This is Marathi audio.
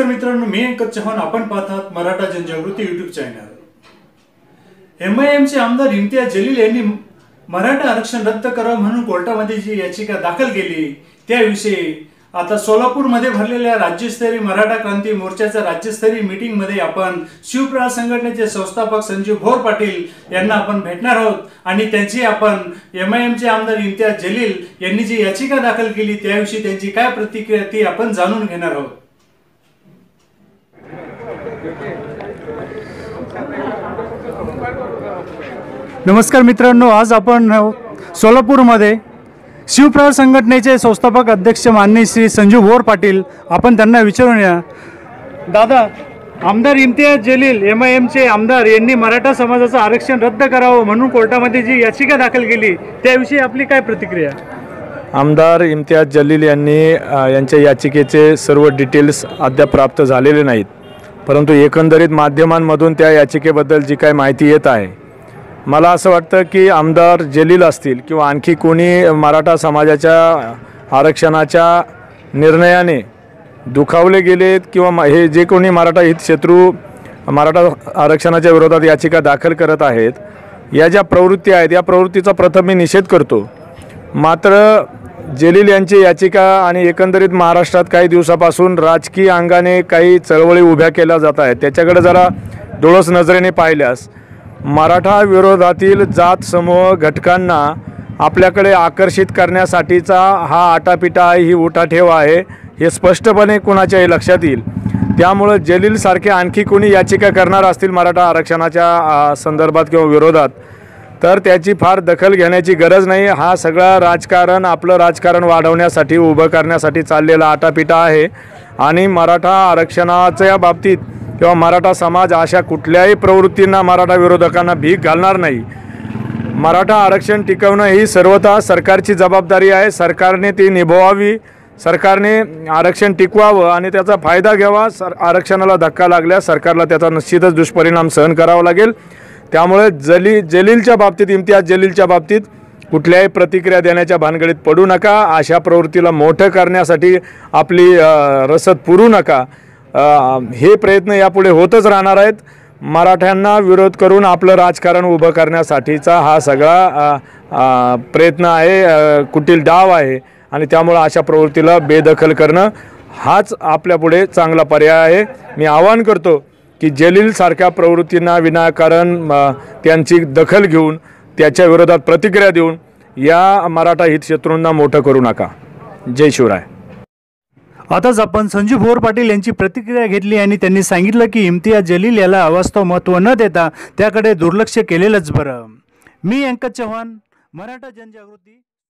नमस्कार मित्रांनो मी अंकत चव्हाण. आपण पाहतात Maratha Janjagruti YouTube channel M I एमचे आमदार इम्तियाज जलील यांनी मराठा आरक्षण रद्द करावं म्हणून कोर्टामध्ये जी याचिका दाखल केली त्याविषयी आता सोलापूरमध्ये भरलेल्या राज्यस्तरीय मराठा क्रांती मोर्चाच्या राज्यस्तरीय मीटिंगमध्ये आपण शिवप्रहार संघटनेचे संस्थापक संजीव भोर पाटील यांना आपण भेटणार आहोत आणि त्यांची आपण एम आय एमचे आमदार इम्तियाज जलील यांनी जी याचिका दाखल केली त्याविषयी त्यांची काय प्रतिक्रिया ती आपण जाणून घेणार आहोत. नमस्कार मित्रांनो आज आपण सोलापूरमध्ये शिवप्रहार संघटनेचे संस्थापक अध्यक्ष माननीय श्री संजीव भोर पाटील आपण त्यांना विचारूया. दादा आमदार इम्तियाज जलील एम आय एमचे आमदार यांनी मराठा समाजाचं आरक्षण रद्द करावं म्हणून कोर्टामध्ये जी याचिका दाखल केली त्याविषयी आपली काय प्रतिक्रिया? आमदार इम्तियाज जलील यांनी यांच्या याचिकेचे सर्व डिटेल्स अद्याप प्राप्त झालेले नाहीत. परंतु एकंदरीत माध्यमांमधून त्या याचिकेबद्दल जी काय माहिती येत आहे मला असं वाटतं की आमदार जलील असतील किंवा आणखी कोणी मराठा समाजाच्या आरक्षणाच्या निर्णयाने दुखावले गेलेत किंवा म- हे जे कोणी मराठा हित शत्रू मराठा आरक्षणाच्या विरोधात याचिका दाखल करत आहेत या ज्या प्रवृत्ती आहेत या प्रवृत्तीचा प्रथम मी निषेध करतो. मात्र जलील यांची याचिका आणि एकंदरीत महाराष्ट्रात काही दिवसापासून राजकीय अंगाने काही चळवळी उभ्या केल्या जात आहेत. त्याच्याकडे जरा डोळस नजरेने पाहिल्यास मराठा विरोधातील जात समूह घटकांना आपल्याकडे आकर्षित करण्यासाठीचा हा आटापिटा आहे ही उठाठेव आहे हे स्पष्टपणे कुणाच्याही लक्षात येईल. त्यामुळं जलीलसारखे आणखी कोणी याचिका करणार असतील मराठा आरक्षणाच्या संदर्भात किंवा विरोधात तर त्याची फार दखल घेण्याची गरज नाही. हा सगळा राजकारण आपलं राजकारण वाढवण्यासाठी उभं करण्यासाठी चाललेला आटापिटा आहे. आणि मराठा आरक्षणाच्या बाबतीत किंवा मराठा समाज अशा कुठल्याही प्रवृत्तींना मराठा विरोधकांना भीक घालणार नाही. मराठा आरक्षण टिकवणं ही सर्वतः सरकारची जबाबदारी आहे. सरकारने ती निभवावी सरकारने आरक्षण टिकवावं आणि त्याचा फायदा घ्यावा. सर आरक्षणाला धक्का लागल्यास सरकारला त्याचा निश्चितच दुष्परिणाम सहन करावा लागेल. त्यामुळे जली जलीलच्या बाबतीत इम्तियाज जलीलच्या बाबतीत कुठल्याही प्रतिक्रिया देण्याच्या भानगडीत पडू नका. अशा प्रवृत्तीला मोठं करण्यासाठी आपली रसद पुरू नका. हे प्रयत्न यापुढे होतच राहणार आहेत. मराठ्यांना विरोध करून आपलं राजकारण उभं करण्यासाठीचा हा सगळा प्रयत्न आहे. कुटील डाव आहे. आणि त्यामुळं अशा प्रवृत्तीला बेदखल करणं हाच आपल्यापुढे चांगला पर्याय आहे. मी आवाहन करतो की जलीलसारख्या प्रवृत्तींना विनाकारण त्यांची दखल घेऊन त्याच्या विरोधात प्रतिक्रिया देऊन या मराठा हितशत्रूंना मोठं करू नका. जय शिवराय. आताच आपण संजू भोर पाटील यांची प्रतिक्रिया घेतली आणि त्यांनी सांगितलं की इम्तियाज जलील याला अवास्तव महत्त्व न देता त्याकडे दुर्लक्ष केलेलंच बरं. मी अंकज चव्हाण मराठा जनजागृती.